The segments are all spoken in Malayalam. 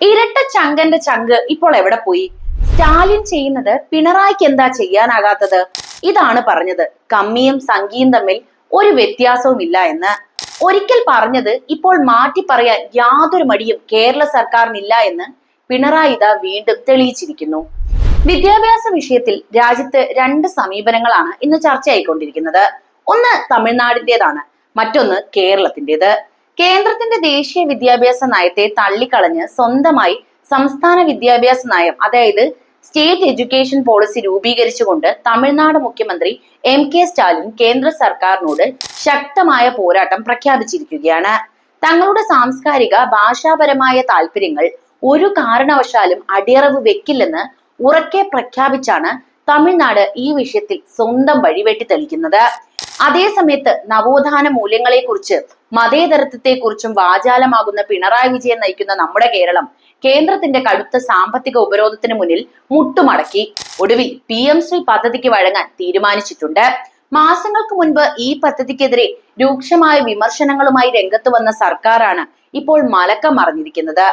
ഇരട്ട ചങ്കന്റെ ചങ്ക് ഇപ്പോൾ എവിടെ പോയി? സ്റ്റാലിൻ ചെയ്യുന്നത് പിണറായിക്ക് എന്താ ചെയ്യാനാകാത്തത്? ഇതാണ് പറഞ്ഞത്. കമ്മിയും സംഗീയും തമ്മിൽ ഒരു വ്യത്യാസവും ഇല്ല എന്ന്. ഒരിക്കൽ പറഞ്ഞത് ഇപ്പോൾ മാറ്റി പറയാൻ യാതൊരു മടിയും കേരള സർക്കാരിനില്ല എന്ന് പിണറായി ഇതാ വീണ്ടും തെളിയിച്ചിരിക്കുന്നു. വിദ്യാഭ്യാസ വിഷയത്തിൽ രാജ്യത്ത് രണ്ട് സമീപനങ്ങളാണ് ഇന്ന് ചർച്ചയായിക്കൊണ്ടിരിക്കുന്നത്. ഒന്ന് തമിഴ്നാടിന്റേതാണ് മറ്റൊന്ന് കേരളത്തിന്റേത്. കേന്ദ്രത്തിന്റെ ദേശീയ വിദ്യാഭ്യാസ നയത്തെ തള്ളിക്കളഞ്ഞ് സ്വന്തമായി സംസ്ഥാന വിദ്യാഭ്യാസ നയം അതായത് സ്റ്റേറ്റ് എഡ്യൂക്കേഷൻ പോളിസി രൂപീകരിച്ചുകൊണ്ട് തമിഴ്നാട് മുഖ്യമന്ത്രി എം കെ സ്റ്റാലിൻ കേന്ദ്ര സർക്കാരിനോട് ശക്തമായ പോരാട്ടം പ്രഖ്യാപിച്ചിരിക്കുകയാണ്. തങ്ങളുടെ സാംസ്കാരിക ഭാഷാപരമായ താല്പര്യങ്ങൾ ഒരു കാരണവശാലും അടിയറവ് വെക്കില്ലെന്ന് ഉറക്കെ പ്രഖ്യാപിച്ചാണ് തമിഴ്നാട് ഈ വിഷയത്തിൽ സ്വന്തം വഴിവെട്ടി തെളിക്കുന്നത്. അതേസമയത്ത് നവോത്ഥാന മൂല്യങ്ങളെക്കുറിച്ച് മതേതരത്വത്തെക്കുറിച്ചും വാചാലമാകുന്ന പിണറായി വിജയൻ നയിക്കുന്ന നമ്മുടെ കേരളം കേന്ദ്രത്തിന്റെ കടുത്ത സാമ്പത്തിക ഉപരോധത്തിന് മുന്നിൽ മുട്ടുമടക്കി ഒടുവിൽ പി എം ശ്രീ പദ്ധതിക്ക് വഴങ്ങാൻ തീരുമാനിച്ചിട്ടുണ്ട്. മാസങ്ങൾക്ക് മുൻപ് ഈ പദ്ധതിക്കെതിരെ രൂക്ഷമായ വിമർശനങ്ങളുമായി രംഗത്ത് വന്ന സർക്കാരാണ് ഇപ്പോൾ മലക്കം മറിഞ്ഞിരിക്കുന്നത്.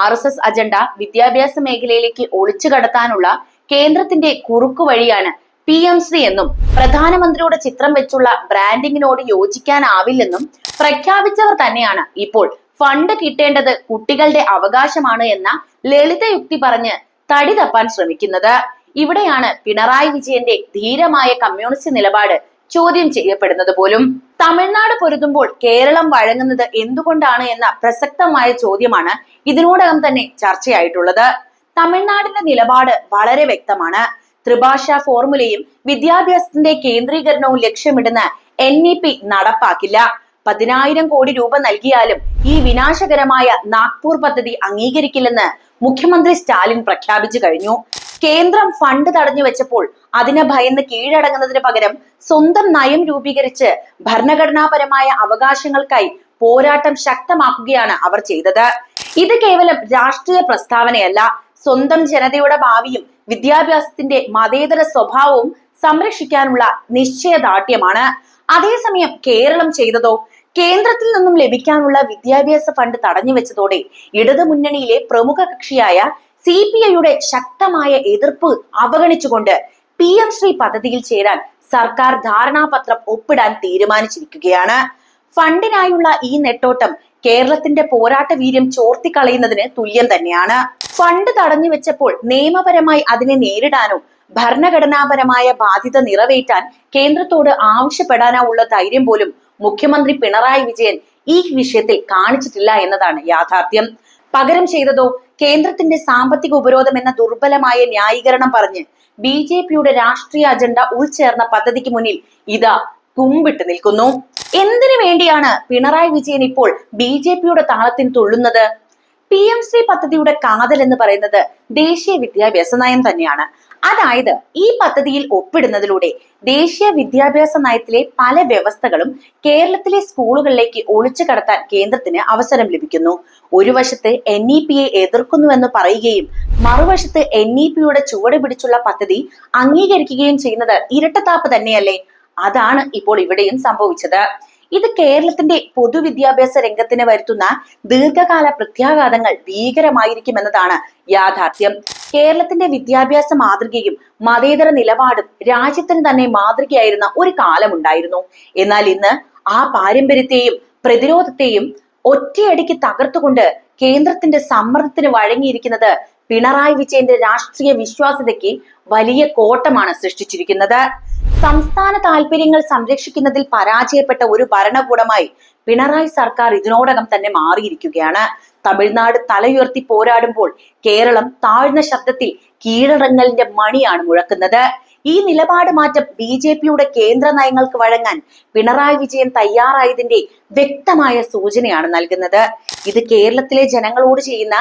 ആർ എസ് എസ് അജണ്ട വിദ്യാഭ്യാസ മേഖലയിലേക്ക് ഒളിച്ചു കടത്താനുള്ള കേന്ദ്രത്തിന്റെ കുറുക്കു വഴിയാണ് പി എം ശ്രീ എന്നും പ്രധാനമന്ത്രിയുടെ ചിത്രം വെച്ചുള്ള ബ്രാൻഡിങ്ങിനോട് യോജിക്കാനാവില്ലെന്നും പ്രഖ്യാപിച്ചവർ തന്നെയാണ്. ഇപ്പോൾ ഫണ്ട് കിട്ടേണ്ടത് കുട്ടികളുടെ അവകാശമാണ് എന്ന ലളിത യുക്തി പറഞ്ഞ് തടി തപ്പാൻ ശ്രമിക്കുന്നത്. ഇവിടെയാണ് പിണറായി വിജയന്റെ ധീരമായ കമ്മ്യൂണിസ്റ്റ് നിലപാട് ചോദ്യം ചെയ്യപ്പെടുന്നത് പോലും. തമിഴ്നാട് പൊരുതുമ്പോൾ കേരളം വഴങ്ങുന്നത് എന്തുകൊണ്ടാണ് എന്ന പ്രസക്തമായ ചോദ്യമാണ് ഇതിനോടകം തന്നെ ചർച്ചയായിട്ടുള്ളത്. തമിഴ്നാടിന്റെ നിലപാട് വളരെ വ്യക്തമാണ്. ത്രിഭാഷാ ഫോർമുലയും വിദ്യാഭ്യാസത്തിന്റെ കേന്ദ്രീകരണവും ലക്ഷ്യമിടുന്ന എൻ ഇ പി നടപ്പാക്കില്ല. പതിനായിരം കോടി രൂപ നൽകിയാലും ഈ വിനാശകരമായ നാഗ്പൂർ പദ്ധതി അംഗീകരിക്കില്ലെന്ന് മുഖ്യമന്ത്രി സ്റ്റാലിൻ പ്രഖ്യാപിച്ചു കഴിഞ്ഞു. കേന്ദ്രം ഫണ്ട് തടഞ്ഞു വെച്ചപ്പോൾ അതിനെ ഭയന്ന് കീഴടങ്ങുന്നതിന് പകരം സ്വന്തം നയം രൂപീകരിച്ച് ഭരണഘടനാപരമായ അവകാശങ്ങൾക്കായി പോരാട്ടം ശക്തമാക്കുകയാണ് അവർ ചെയ്തത്. ഇത് കേവലം രാഷ്ട്രീയ പ്രസ്താവനയല്ല. സ്വന്തം ജനതയുടെ ഭാവിയും വിദ്യാഭ്യാസത്തിന്റെ മതേതര സ്വഭാവവും സംരക്ഷിക്കാനുള്ള നിശ്ചയദാർഢ്യമാണ്. അതേസമയം കേരളം ചെയ്തതോ കേന്ദ്രത്തിൽ നിന്നും ലഭിക്കാനുള്ള വിദ്യാഭ്യാസ ഫണ്ട് തടഞ്ഞു വെച്ചതോടെ ഇടതു മുന്നണിയിലെ പ്രമുഖ കക്ഷിയായ സി പി ഐയുടെ ശക്തമായ എതിർപ്പ് അവഗണിച്ചുകൊണ്ട് പി എം ശ്രീ പദ്ധതിയിൽ ചേരാൻ സർക്കാർ ധാരണാപത്രം ഒപ്പിടാൻ തീരുമാനിച്ചിരിക്കുകയാണ്. ഫണ്ടിനായുള്ള ഈ നെട്ടോട്ടം കേരളത്തിന്റെ പോരാട്ട വീര്യം ചോർത്തിക്കളയുന്നതിന് തുല്യം തന്നെയാണ്. ഫണ്ട് തടഞ്ഞു വെച്ചപ്പോൾ നിയമപരമായി അതിനെ നേരിടാനോ ഭരണഘടനാപരമായ ബാധ്യത നിറവേറ്റാൻ കേന്ദ്രത്തോട് ആവശ്യപ്പെടാനോ ഉള്ള ധൈര്യം പോലും മുഖ്യമന്ത്രി പിണറായി വിജയൻ ഈ വിഷയത്തിൽ കാണിച്ചിട്ടില്ല എന്നതാണ് യാഥാർത്ഥ്യം. പകരം ചെയ്തതോ കേന്ദ്രത്തിന്റെ സാമ്പത്തിക ഉപരോധം എന്ന ദുർബലമായ ന്യായീകരണം പറഞ്ഞ് ബി ജെ പിയുടെ രാഷ്ട്രീയ അജണ്ട ഉൾച്ചേർന്ന പദ്ധതിക്ക് മുന്നിൽ ഇതാ കുമ്പിട്ട് നിൽക്കുന്നു. എന്തിനു വേണ്ടിയാണ് പിണറായി വിജയൻ ഇപ്പോൾ ബി ജെ പിയുടെ താളത്തിന് തുള്ളുന്നത്? പി എം ശ്രീ പദ്ധതിയുടെ കാതൽ എന്ന് പറയുന്നത് ദേശീയ വിദ്യാഭ്യാസ നയം തന്നെയാണ്. അതായത് ഈ പദ്ധതിയിൽ ഒപ്പിടുന്നതിലൂടെ ദേശീയ വിദ്യാഭ്യാസ നയത്തിലെ പല വ്യവസ്ഥകളും കേരളത്തിലെ സ്കൂളുകളിലേക്ക് ഒളിച്ചു കടത്താൻ കേന്ദ്രത്തിന് അവസരം ലഭിക്കുന്നു. ഒരു വശത്ത് എൻ ഇ പിയെ എതിർക്കുന്നുവെന്ന് പറയുകയും മറുവശത്ത് എൻ ഇ പിയുടെ ചുവട് പിടിച്ചുള്ള പദ്ധതി അംഗീകരിക്കുകയും ചെയ്യുന്നത് ഇരട്ടത്താപ്പ് തന്നെയല്ലേ? അതാണ് ഇപ്പോൾ ഇവിടെയും സംഭവിച്ചത്. ഇത് കേരളത്തിന്റെ പൊതുവിദ്യാഭ്യാസ രംഗത്തിന് വരുത്തുന്ന ദീർഘകാല പ്രത്യാഘാതങ്ങൾ ഭീകരമായിരിക്കുമെന്നതാണ് യാഥാർത്ഥ്യം. കേരളത്തിന്റെ വിദ്യാഭ്യാസ മാതൃകയും മതേതര നിലപാടും രാജ്യത്തിന് തന്നെ മാതൃകയായിരുന്ന ഒരു കാലമുണ്ടായിരുന്നു. എന്നാൽ ഇന്ന് ആ പാരമ്പര്യത്തെയും പ്രതിരോധത്തെയും ഒറ്റയടിക്ക് തകർത്തുകൊണ്ട് കേന്ദ്രത്തിന്റെ സമ്മർദ്ദത്തിന് വഴങ്ങിയിരിക്കുന്നത് പിണറായി വിജയന്റെ രാഷ്ട്രീയ വിശ്വാസ്യതയ്ക്ക് വലിയ കോട്ടമാണ് സൃഷ്ടിച്ചിരിക്കുന്നത്. സംസ്ഥാന താല്പര്യങ്ങൾ സംരക്ഷിക്കുന്നതിൽ പരാജയപ്പെട്ട ഒരു ഭരണകൂടമായി പിണറായി സർക്കാർ ഇതിനോടകം തന്നെ മാറിയിരിക്കുകയാണ്. തമിഴ്നാട് തലയുയർത്തി പോരാടുമ്പോൾ കേരളം താഴ്ന്ന ശബ്ദത്തിൽ കീഴടങ്ങലിന്റെ മണിയാണ് മുഴക്കുന്നത്. ഈ നിലപാട് മാറ്റം ബി ജെ പിയുടെ കേന്ദ്ര നയങ്ങൾക്ക് വഴങ്ങാൻ പിണറായി വിജയൻ തയ്യാറായതിന്റെ വ്യക്തമായ സൂചനയാണ് നൽകുന്നത്. ഇത് കേരളത്തിലെ ജനങ്ങളോട് ചെയ്യുന്ന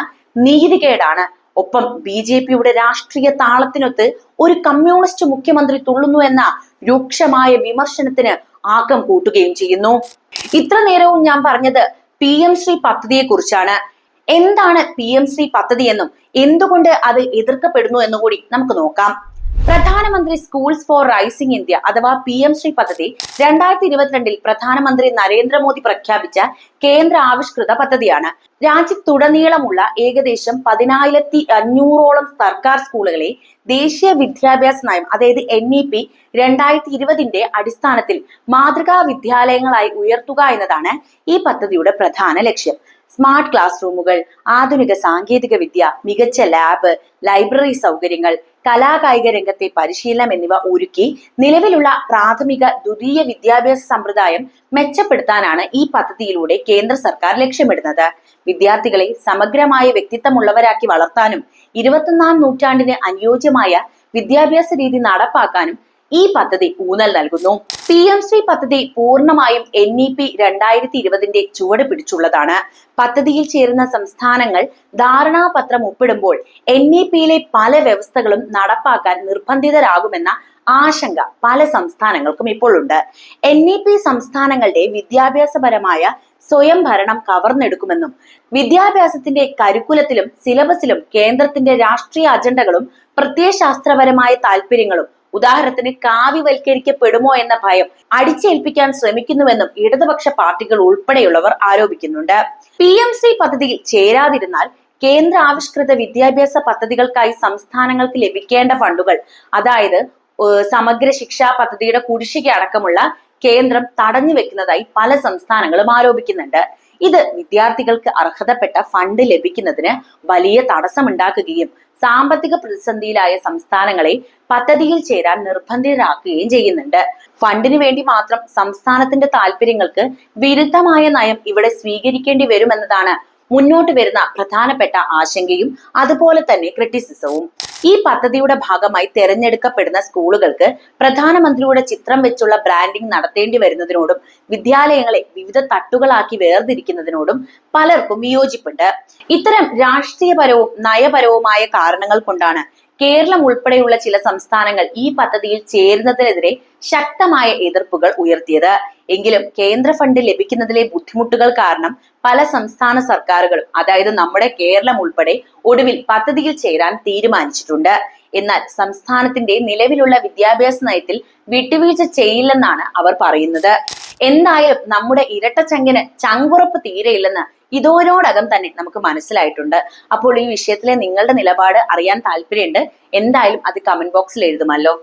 നീതികേടാണ്. ഒപ്പം ബി ജെ പിയുടെ രാഷ്ട്രീയ താളത്തിനൊത്ത് ഒരു കമ്മ്യൂണിസ്റ്റ് മുഖ്യമന്ത്രി തുള്ളുന്നു എന്ന രൂക്ഷമായ വിമർശനത്തിന് ആക്കം കൂട്ടുകയും ചെയ്യുന്നു. ഇത്ര നേരവും ഞാൻ പറഞ്ഞത് പി എം ശ്രീ പദ്ധതിയെ കുറിച്ചാണ് എന്താണ് പി എം ശ്രീ പദ്ധതി എന്നും എന്തുകൊണ്ട് അത് എതിർക്കപ്പെടുന്നു എന്നും കൂടി നമുക്ക് നോക്കാം. പ്രധാനമന്ത്രി സ്കൂൾസ് ഫോർ റൈസിംഗ് ഇന്ത്യ അഥവാ പി എം ശ്രീ പദ്ധതി രണ്ടായിരത്തി ഇരുപത്തിരണ്ടിൽ പ്രധാനമന്ത്രി നരേന്ദ്രമോദി പ്രഖ്യാപിച്ച കേന്ദ്ര ആവിഷ്കൃത പദ്ധതിയാണ്. രാജ്യത്തുടനീളമുള്ള ഏകദേശം പതിനായിരത്തി അഞ്ഞൂറോളം സർക്കാർ സ്കൂളുകളെ ദേശീയ വിദ്യാഭ്യാസ നയം അതായത് എൻ ഇ പി രണ്ടായിരത്തി ഇരുപതിന്റെ അടിസ്ഥാനത്തിൽ മാതൃകാ വിദ്യാലയങ്ങളായി ഉയർത്തുക എന്നതാണ് ഈ പദ്ധതിയുടെ പ്രധാന ലക്ഷ്യം. സ്മാർട്ട് ക്ലാസ് റൂമുകൾ ആധുനിക സാങ്കേതിക വിദ്യ മികച്ച ലാബ് ലൈബ്രറി സൗകര്യങ്ങൾ കലാകായിക രംഗത്തെ പരിശീലനം എന്നിവ ഒരുക്കി നിലവിലുള്ള പ്രാഥമിക ദ്വിതീയ വിദ്യാഭ്യാസ സമ്പ്രദായം മെച്ചപ്പെടുത്താനാണ് ഈ പദ്ധതിയിലൂടെ കേന്ദ്ര സർക്കാർ ലക്ഷ്യമിടുന്നത്. വിദ്യാർത്ഥികളെ സമഗ്രമായ വ്യക്തിത്വമുള്ളവരാക്കി വളർത്താനും ഇരുപത്തൊന്നാം നൂറ്റാണ്ടിന് അനുയോജ്യമായ വിദ്യാഭ്യാസ രീതി നടപ്പാക്കാനും ഈ പദ്ധതി ഊന്നൽ നൽകുന്നു. പി എം ശ്രീ പദ്ധതി പൂർണമായും എൻ ഇ പി രണ്ടായിരത്തി ഇരുപതിന്റെ ചുവട് പിടിച്ചുള്ളതാണ്. പദ്ധതിയിൽ ചേരുന്ന സംസ്ഥാനങ്ങൾ ധാരണാപത്രം ഒപ്പിടുമ്പോൾ എൻ ഇ പിയിലെ പല വ്യവസ്ഥകളും നടപ്പാക്കാൻ നിർബന്ധിതരാകുമെന്ന ആശങ്ക പല സംസ്ഥാനങ്ങൾക്കും ഇപ്പോഴുണ്ട്. എൻ ഇ പി സംസ്ഥാനങ്ങളുടെ വിദ്യാഭ്യാസപരമായ സ്വയം ഭരണം കവർന്നെടുക്കുമെന്നും വിദ്യാഭ്യാസത്തിന്റെ കരിക്കുലത്തിലും സിലബസിലും കേന്ദ്രത്തിന്റെ രാഷ്ട്രീയ അജണ്ടകളും പ്രത്യയശാസ്ത്രപരമായ താല്പര്യങ്ങളും ഉദാഹരണത്തിന് കാവ്യവൽക്കരിക്കപ്പെടുമോ എന്ന ഭയം അടിച്ചേൽപ്പിക്കാൻ ശ്രമിക്കുന്നുവെന്നും ഇടതുപക്ഷ പാർട്ടികൾ ഉൾപ്പെടെയുള്ളവർ ആരോപിക്കുന്നുണ്ട്. പി എം സി പദ്ധതിയിൽ ചേരാതിരുന്നാൽ കേന്ദ്ര ആവിഷ്കൃത വിദ്യാഭ്യാസ പദ്ധതികൾക്കായി സംസ്ഥാനങ്ങൾക്ക് ലഭിക്കേണ്ട ഫണ്ടുകൾ അതായത് സമഗ്ര ശിക്ഷാ പദ്ധതിയുടെ കുടിശ്ശിക അടക്കമുള്ള കേന്ദ്രം തടഞ്ഞു വെക്കുന്നതായി പല സംസ്ഥാനങ്ങളും ആരോപിക്കുന്നുണ്ട്. ഇത് വിദ്യാർത്ഥികൾക്ക് അർഹതപ്പെട്ട ഫണ്ട് ലഭിക്കുന്നതിന് വലിയ തടസ്സമുണ്ടാക്കുകയും സാമ്പത്തിക പ്രതിസന്ധിയിലായ സംസ്ഥാനങ്ങളെ പദ്ധതിയിൽ ചേരാൻ നിർബന്ധിതരാക്കുകയും ചെയ്യുന്നുണ്ട്. ഫണ്ടിനു വേണ്ടി മാത്രം സംസ്ഥാനത്തിന്റെ താല്പര്യങ്ങൾക്ക് വിരുദ്ധമായ നയം ഇവിടെ സ്വീകരിക്കേണ്ടി വരുമെന്നതാണ് മുന്നോട്ട് വരുന്ന പ്രധാനപ്പെട്ട ആശങ്കയും അതുപോലെ തന്നെ ക്രിറ്റിസിസവും ഈ പദ്ധതിയുടെ ഭാഗമായി തെരഞ്ഞെടുക്കപ്പെടുന്ന സ്കൂളുകൾക്ക് പ്രധാനമന്ത്രിയുടെ ചിത്രം വെച്ചുള്ള ബ്രാൻഡിംഗ് നടത്തേണ്ടി വരുന്നതിനോടും വിദ്യാലയങ്ങളെ വിവിധ തട്ടുകളാക്കി വേർതിരിക്കുന്നതിനോടും പലർക്കും വിയോജിപ്പുണ്ട്. ഇത്തരം രാഷ്ട്രീയപരവും നയപരവുമായ കാരണങ്ങൾ കൊണ്ടാണ് കേരളം ഉൾപ്പെടെയുള്ള ചില സംസ്ഥാനങ്ങൾ ഈ പദ്ധതിയിൽ ചേരുന്നതിനെതിരെ ശക്തമായ എതിർപ്പുകൾ ഉയർത്തിയത്. എങ്കിലും കേന്ദ്ര ഫണ്ട് ലഭിക്കുന്നതിലെ ബുദ്ധിമുട്ടുകൾ കാരണം പല സംസ്ഥാന സർക്കാരുകളും അതായത് നമ്മുടെ കേരളം ഉൾപ്പെടെ ഒടുവിൽ പദ്ധതിയിൽ ചേരാൻ തീരുമാനിച്ചിട്ടുണ്ട്. എന്നാൽ സംസ്ഥാനത്തിന്റെ നിലവിലുള്ള വിദ്യാഭ്യാസ നയത്തിൽ വിട്ടുവീഴ്ച ചെയ്യില്ലെന്നാണ് അവർ പറയുന്നത്. എന്തായാലും നമ്മുടെ ഇരട്ടച്ചങ്കിന് ചങ്കുറപ്പ് തീരെയില്ലെന്ന് ഇതോരോടകം തന്നെ നമുക്ക് മനസ്സിലായിട്ടുണ്ട്. അപ്പോൾ ഈ വിഷയത്തിലെ നിങ്ങളുടെ നിലപാട് അറിയാൻ താല്പര്യമുണ്ട്. എന്തായാലും അത് കമന്റ് ബോക്സിൽ എഴുതുമല്ലോ